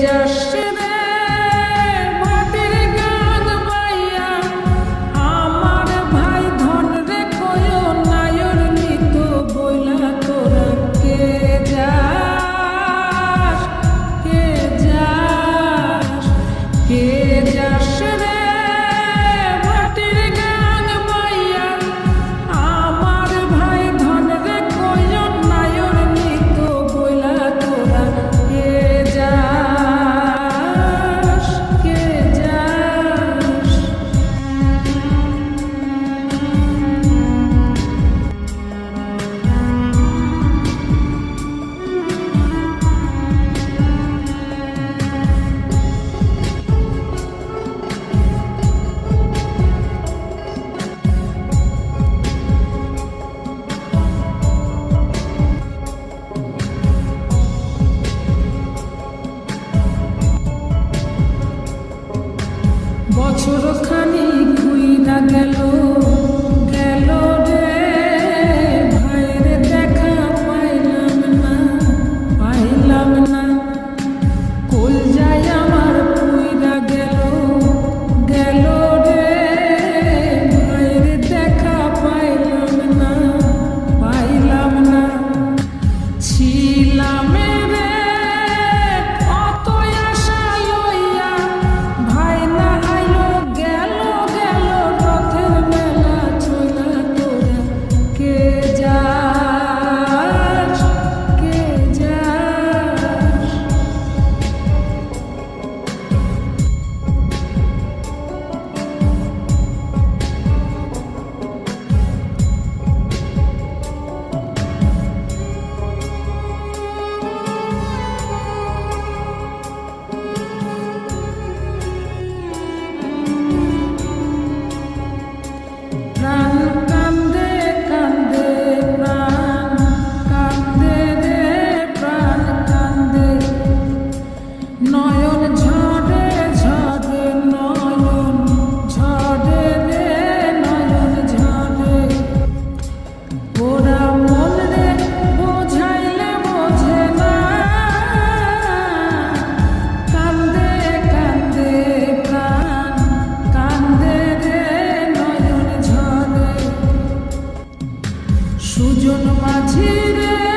wiedziesz বছর খানি খুইদা গেল sono matine